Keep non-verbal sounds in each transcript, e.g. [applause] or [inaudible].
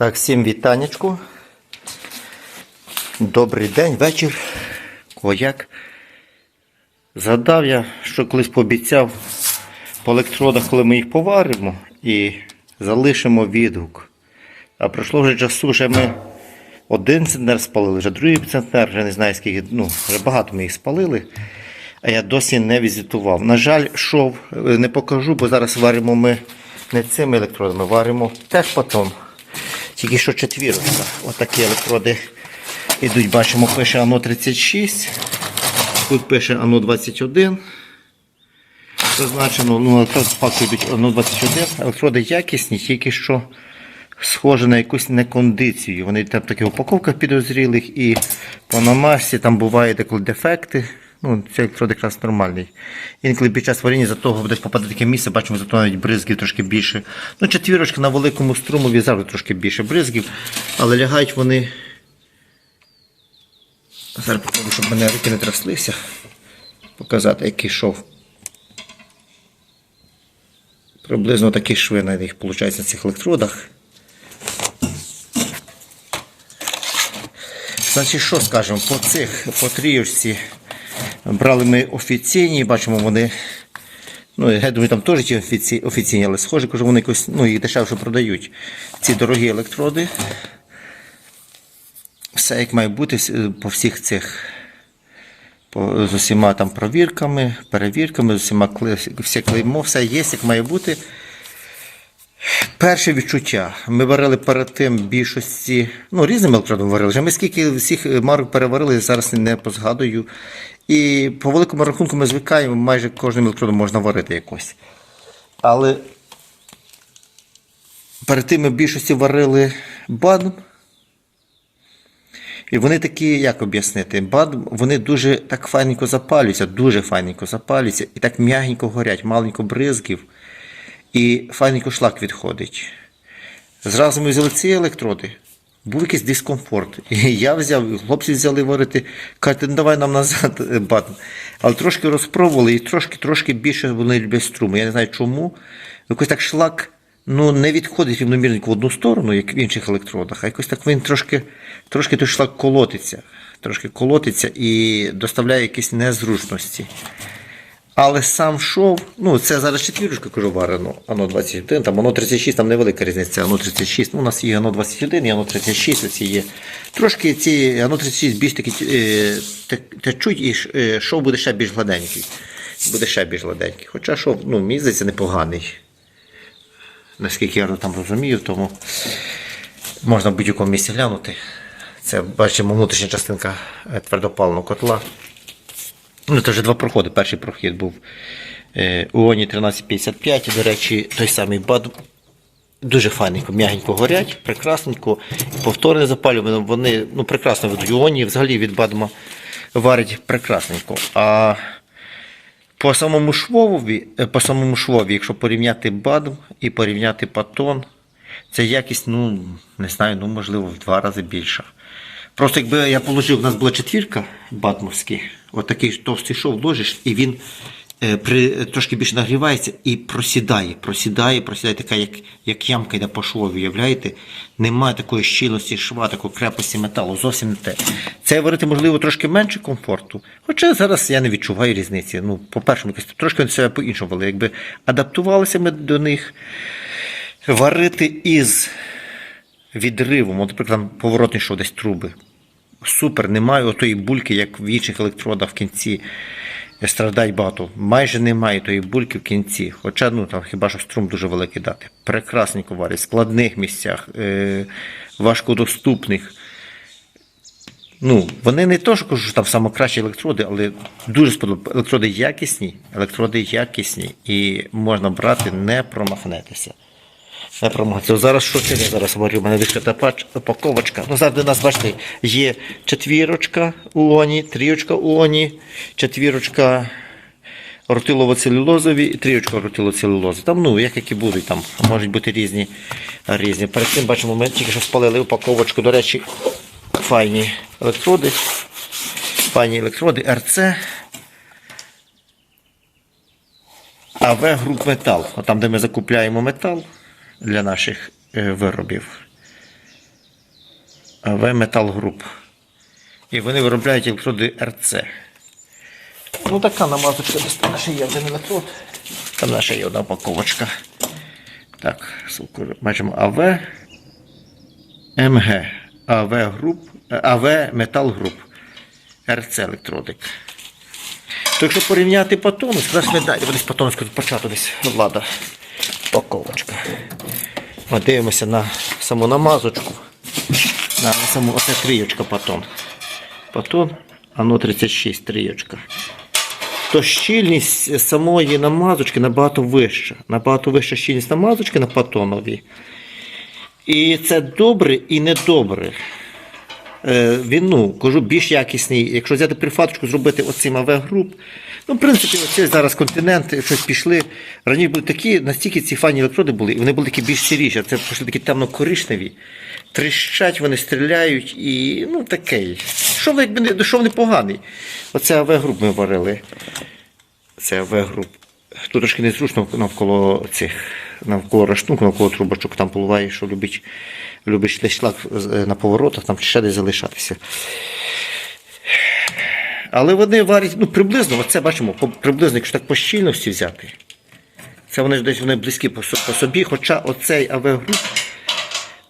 Так, всім вітанечку. Добрий день, вечір. Кояк. Згадав я, що колись пообіцяв по електродах, коли ми їх поваримо і залишимо відгук. А пройшло вже часу, вже ми один центнер спалили, вже другий центнер, вже не знаю скільки, ну, вже багато ми їх спалили. А я досі не візитував. На жаль, шов е, не покажу, бо зараз варимо ми не цими електродами, варимо теж потім. Тільки що четвірочка. Отакі електроди йдуть, бачимо, пише ано 36. Тут пише ано 21. Зазначено, ну, електроди з факту йдуть ано 21. Електроди якісні, тільки що схоже на якусь некондицію. Вони там такі упаковка підозрілих і по намазці там буває деколи дефекти. Ну, цей електрод якраз нормальний. Інколи під час варіння за того десь попаде таке місце, бачимо, зато навіть бризків трошки більше. Ну, четвірочка на великому струмові завжди трошки більше бризків, але лягають вони. Зараз покажу, щоб мене руки не траслися. Показати, який шов. Приблизно такі шви на них виходить на цих електродах. Значить, що скажемо, по цих, по трієчці брали ми офіційні, бачимо, вони. Ну, я думаю, там теж ті офіці, офіційні, але схоже, кажу, вони якось, ну, їх дешевше продають. Ці дорогі електроди. Все як має бути по всіх цих. По, з усіма там провірками, перевірками, з усіма все клеймо, все є, як має бути. Перше відчуття. Ми варили перед тим більшості, ну, різними електродами варили. Ми скільки всіх марок переварили, зараз не позгадую. І по великому рахунку ми звикаємо, майже кожним електродом можна варити якось. Але перед тим ми в більшості варили бадм. І вони такі, як об'яснити, бадм, вони дуже так файненько запалюються, дуже файненько запалюються і так м'ягенько горять, маленько бризків і файненько шлак відходить. Зразу ми взяли ці електроди, був якийсь дискомфорт. І я взяв, хлопці взяли варити, кажуть, ну давай нам назад е, батон. Але трошки розпробували і трошки трошки більше вони люблять струму. Я не знаю чому. Якось так шлак ну, не відходить рівномірно в одну сторону, як в інших електродах, а якось так він трошки, трошки той шлак колотиться. Трошки колотиться і доставляє якісь незручності. Але сам шов, ну це зараз четвірочка кажу варено, ано 21, там ано 36, там невелика різниця, ано 36. Ну, у нас є ано 21 і ано 36, оці є. Трошки ці ано 36 більш такі е, течуть, і е, шов буде ще більш гладенький. Буде ще більш гладенький. Хоча шов, ну, мені здається, непоганий. Наскільки я там розумію, тому можна в будь-якому місці глянути. Це бачимо внутрішня частинка е, твердопаленого котла. Ну, це вже два проходи. Перший прохід був е, у Оні 1355. До речі, той самий бад дуже файненько, м'ягенько горять, прекрасненько. Повторне запалювання, вони ну, прекрасно ведуть. У Оні взагалі від бадма варять прекрасненько. А по самому швові, е, по самому швові, якщо порівняти бадм і порівняти патон, це якість, ну, не знаю, ну, можливо, в два рази більша. Просто якби я положив, у нас була четвірка батмовський, отакий товстий шов ложиш, і він е, при, трошки більше нагрівається і просідає, просідає, просідає така, як, як ямка йде по швові, уявляєте? Немає такої щільності шва, такої крепості металу, зовсім не те. Це варити, можливо, трошки менше комфорту. Хоча зараз я не відчуваю різниці. Ну, по-перше, трошки себе по-іншому вели. Якби адаптувалися ми до них, варити із відривом, от, наприклад, поворотний шов десь труби. Супер, немає отої бульки, як в інших електродах в кінці. Страдають багато. Майже немає тої бульки в кінці. Хоча ну, там хіба що струм дуже великий дати. Прекрасненько варять, в складних місцях, е- важкодоступних. Ну, вони не то, що кажу, що там саме кращі електроди, але дуже сподобали. Електроди якісні, електроди якісні, і можна брати, не промахнетеся. Не промахнеться. Зараз що це я зараз говорю? У мене відкрита упаковочка. Ну, зараз у нас, бачите, є четвірочка у Оні, тріочка у Оні, четвірочка ротилово-целюлозові і тріочка ротилоцелюлози. Там, ну, як які будуть, там можуть бути різні. різні. Перед цим бачимо, ми тільки що спалили упаковочку. До речі, файні електроди. Файні електроди РЦ. АВ груп метал. Там, де ми закупляємо метал для наших е, виробів. АВ Метал Груп. І вони виробляють електроди РЦ. Ну така намазочка десь ще є один електрод. Там наша є одна упаковочка. Так, бачимо АВ МГ. АВ груп. АВ Метал Груп. РЦ електродик. То якщо порівняти по тону, зараз ми далі, десь по тону скажу, початку десь влада. Упаковочка. Ми дивимося на саму намазочку. На саму оце трійочка патон. Патон, ано 36 трійочка. То щільність самої намазочки набагато вища. Набагато вища щільність намазочки на патоновій. І це добре і недобре. Е, він, ну, кажу, більш якісний. Якщо взяти прифаточку, зробити оцим АВ-груп. Ну, в принципі, оці зараз континент, щось пішли. Раніше були такі, настільки ці файні електроди були, і вони були такі більш сіріші, а це пішли такі темно-коричневі. Тріщать, вони стріляють і ну таке. Що вони, якби не- що вони поганий? Оце АВ-груп ми варили. Це АВ-груп. Тут трошки незручно навколо цих, навколо раштунку, навколо трубочок там поливає, що любить, любить десь шлак е, на поворотах, там ще десь залишатися. Але вони варять, ну приблизно, оце бачимо, приблизно, якщо так по щільності взяти. Це вони ж десь вони близькі по, собі, хоча оцей АВ-груп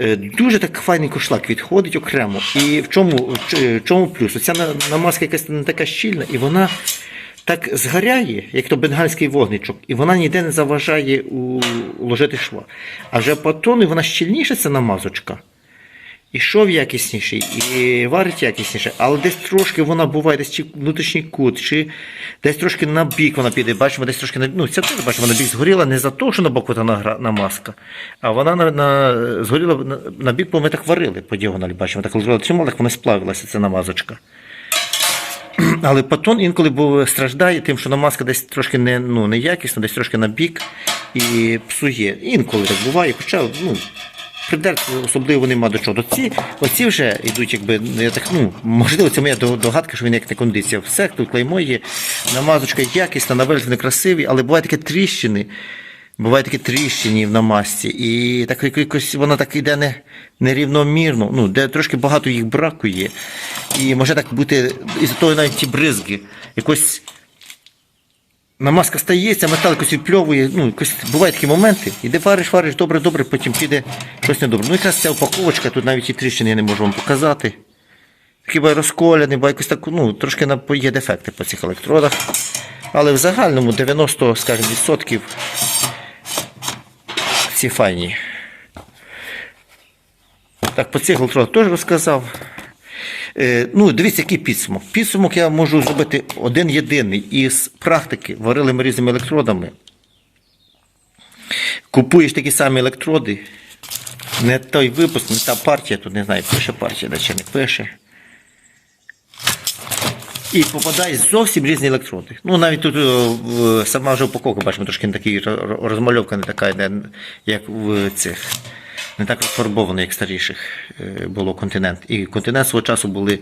е, дуже так файненько шлак відходить окремо. І в чому, в чому плюс? Оця на- намазка якась не така щільна, і вона так згоряє, як то бенгальський вогничок, і вона ніде не заважає уложити шва. А вже по вона щільніша, ця намазочка. І шов якісніший, і варить якісніше, але десь трошки вона буває, десь чи внутрішній кут, чи десь трошки на бік вона піде. Бачимо, десь трошки на ну, ця теж бачимо, на бік згоріла не за те, що на боку та награ- намазка, а вона на, на, згоріла на, на бік, бо ми так варили по діагоналі. Бачимо, так лежала тримала, так вона сплавилася, ця намазочка. [clears throat] Але патон інколи був, страждає тим, що намазка десь трошки не, ну, неякісна, десь трошки на бік і псує. Інколи так буває, хоча ну, придерти особливо нема до чого. Ці, оці вже йдуть, якби, я так, ну, можливо, це моя догадка, що він як не кондиція. Все, тут клеймо є, намазочка якісна, на вони красиві, але буває такі тріщини. Бувають такі тріщини в намазці, і так якось воно так іде не, нерівномірно, ну, де трошки багато їх бракує. І може так бути, із того навіть ті бризги. Якось намазка стається, метал якось відпльовує. Ну, якось бувають такі моменти. Іде вариш, вариш, добре, добре, потім піде щось недобре. Ну, якраз ця упаковочка, тут навіть і тріщини я не можу вам показати. Буває розколяний, бо якось так, ну, трошки є дефекти по цих електродах. Але в загальному 90, скажімо, відсотків ці файні. Так, по цих електродах теж розказав. Е, ну, дивіться, який підсумок. Підсумок я можу зробити один єдиний із практики. Варили ми різними електродами. Купуєш такі самі електроди. Не той випуск, не та партія, тут не знаю, пише партія, чи не пише. І попадають зовсім різні електроди. Ну, навіть тут е, сама вже упаковка, бачимо, трошки не такий розмальовка не така, йде, як в цих. Не так розфарбовано, як старіших е, було континент. І континент свого часу були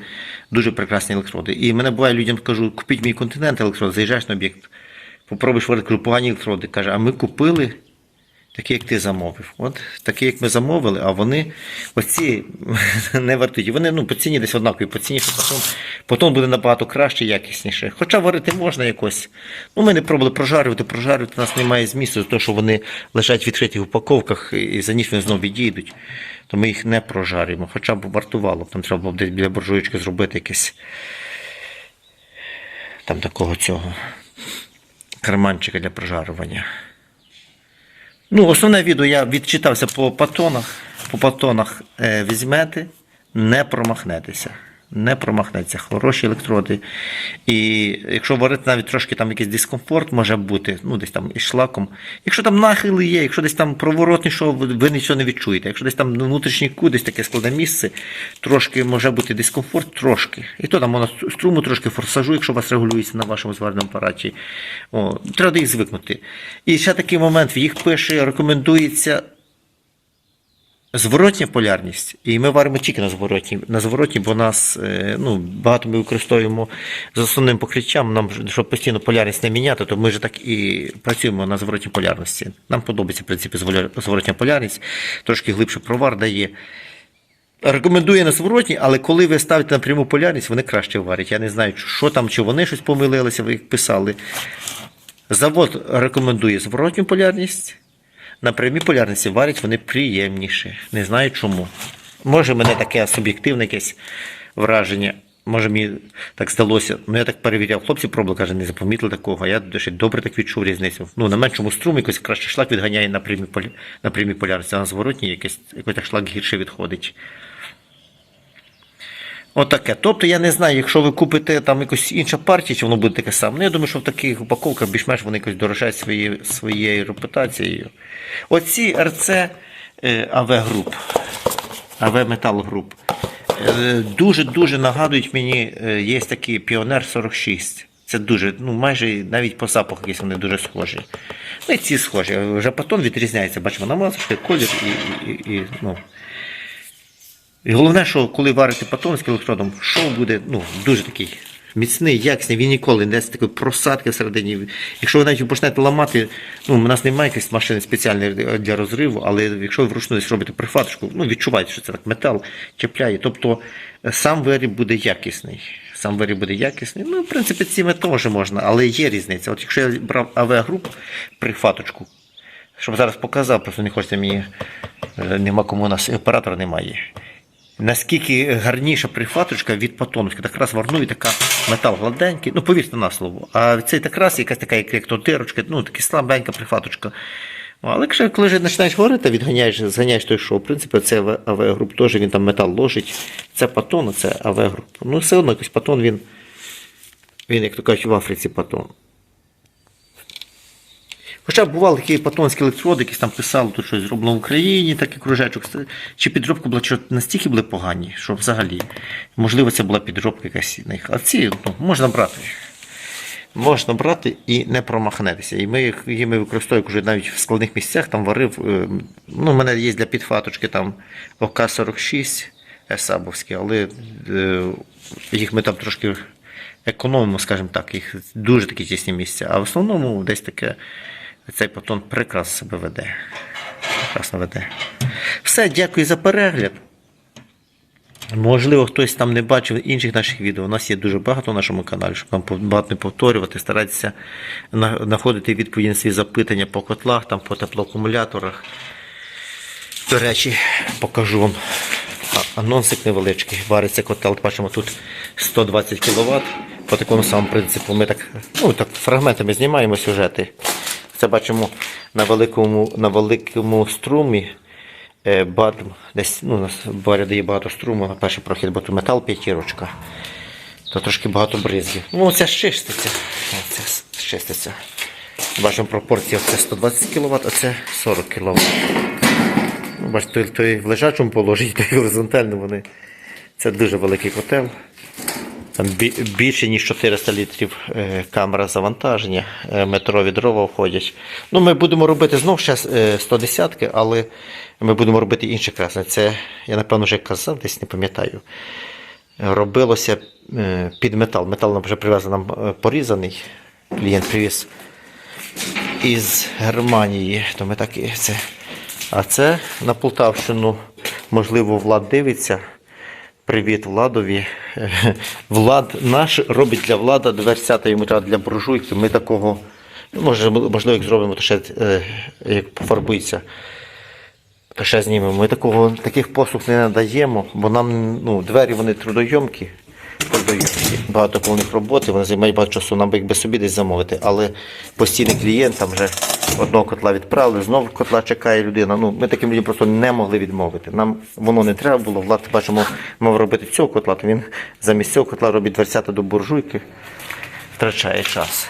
дуже прекрасні електроди. І мене буває людям кажу, купіть мій континент електрод, заїжджаєш на об'єкт, попробуєш варити погані електроди. Каже, а ми купили такі, як ти замовив. От такі, як ми замовили, а вони оці [laughs] не вартують. Вони ну, по ціні десь однакові, по ціні, що потім, потім буде набагато краще, якісніше. Хоча варити можна якось. Ну, ми не пробували прожарювати, прожарювати у нас немає змісту, тому що вони лежать в відкритих упаковках і за ніч вони знову відійдуть. То ми їх не прожарюємо. Хоча б вартувало, там треба було десь біля буржуєчки зробити якесь там такого цього карманчика для прожарювання. Ну, основне відео я відчитався по патонах. По патонах е, візьмете, не промахнетеся. Не промахнеться. Хороші електроди. І якщо варити навіть трошки там якийсь дискомфорт може бути, ну десь там із шлаком. Якщо там нахили є, якщо десь там проворотний шов, ви- нічого не відчуєте. Якщо десь там внутрішній кут, десь таке складне місце, трошки може бути дискомфорт, трошки. І то там можна струму трошки форсажу, якщо у вас регулюється на вашому зварному апараті. О, треба їх звикнути. І ще такий момент, їх пише, рекомендується Зворотня полярність, і ми варимо тільки на зворотній, на зворотній, бо нас е, ну, багато ми використовуємо з основним покриттям. Нам щоб постійно полярність не міняти, то ми вже так і працюємо на зворотній полярності. Нам подобається в принципі зворотня полярність, трошки глибше провар дає. Рекомендує на зворотні, але коли ви ставите на пряму полярність, вони краще варять. Я не знаю, що там, чи вони щось помилилися, ви їх писали. Завод рекомендує зворотню полярність. На прямій полярниці варять вони приємніше. Не знаю чому. Може, мене таке суб'єктивне якесь враження. Може, мені так здалося. Ну, я так перевіряв. Хлопці пробували, каже, не запомітили такого. Я досить добре так відчув різницю. Ну, на меншому струмі якось краще шлак відганяє на прямій, полярці, а на зворотній якось, якось так шлак гірше відходить. Отаке. Тобто я не знаю, якщо ви купите там якусь інша партія, чи воно буде таке саме. Ну, я думаю, що в таких упаковках більш-менш вони якось дорожать своєю, своєю репутацією. Оці РЦ АВ груп, АВ Метал груп. е, Дуже-дуже нагадують мені, е, є такий Піонер 46. Це дуже, ну майже навіть по запаху якісь вони дуже схожі. Ну і ці схожі. Вже потім відрізняється, бачимо, намазочки, колір і, і, і, і ну, і головне, що коли варите патон з електродом, шов буде ну, дуже такий міцний, якісний, він ніколи не дасть такої просадки всередині. Якщо ви навіть почнете ламати, ну, у нас немає якоїсь машини спеціальної для розриву, але якщо ви вручну десь робите прихваточку, ну, відчуваєте, що це так метал чіпляє. Тобто е, сам виріб буде якісний. Сам виріб буде якісний. Ну, в принципі, цими теж можна, але є різниця. От якщо я брав АВ-груп прихваточку, щоб зараз показав, просто не хочеться мені, е, нема кому у нас оператора немає. Наскільки гарніша прихваточка від патоновська, так раз варну і така метал гладенький, ну повірте на слово. А цей так раз якась така, як то дирочка, ну така слабенька прихваточка. Але якщо коли вже починаєш говорити, відганяєш, зганяєш той шоу, в принципі, це АВ-груп теж він там метал ложить. Це патон, а це АВ-груп. Ну, все одно якийсь патон він, він, як то кажуть, в Африці патон. Хоча бували такі патонські електроди, якісь там писали, тут щось зроблено в Україні, такий кружечок. Чи підробка була чи настільки були погані, що взагалі, можливо, це була підробка якась них. А ці ну, можна брати. Можна брати і не промахнетися. І ми їх ми використовуємо вже навіть в складних місцях, там варив. е, Ну, у мене є для підфаточки там ОК-46 Есабовські, але е, їх ми там трошки економимо, скажімо так, їх дуже такі тісні місця. А в основному десь таке цей патон прекрасно себе веде. Прекрасно веде. Все, дякую за перегляд. Можливо, хтось там не бачив інших наших відео. У нас є дуже багато на нашому каналі, щоб вам багато не повторювати, старатися знаходити відповіді на свої запитання по котлах, там, по теплоакумуляторах. До речі, покажу вам анонсик невеличкий. Вариться котел, бачимо тут 120 кВт. По такому самому принципу ми так, ну, так фрагментами знімаємо сюжети. Це бачимо на великому, на великому струмі. Е, Бад, десь ну, у нас баря дає багато струму, на перший прохід, бо тут метал п'ятірочка. То трошки багато бризгів. Ну, це чиститься. Це чиститься. Бачимо пропорції, це 120 кВт, а це 40 кВт. Бачите, той, той в лежачому положенні, [laughs] той в вони. Це дуже великий котел. Там більше ніж 400 літрів е, камера завантаження, е, метрові дрова входять. Ну, ми будемо робити знов ще е, 110 але ми будемо робити інше красне. Це, я напевно вже казав, десь не пам'ятаю. Робилося е, під метал. Метал нам вже привезли нам е, порізаний. Клієнт привіз із Германії. То ми так і це. А це на Полтавщину, можливо, Влад дивиться. Привіт Владові. [laughs] Влад наш робить для влада дверцята треба для буржуйки. Ми такого, ну, може, можливо, як зробимо, то ще е, як пофарбується, то ще знімемо. Ми такого, таких послуг не надаємо, бо нам ну, двері вони трудойомкі. Трудойомкі. Багато повних роботи, вони займають багато часу, нам би їх би собі десь замовити. Але постійний клієнт там вже одного котла відправили, знову котла чекає людина. Ну, ми таким людям просто не могли відмовити. Нам воно не треба було. Влад, бачимо, мав робити цього котла, то він замість цього котла робить дверцята до буржуйки, втрачає час.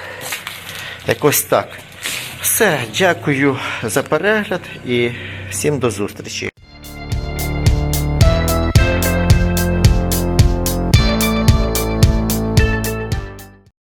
Якось так. Все, дякую за перегляд і всім до зустрічі.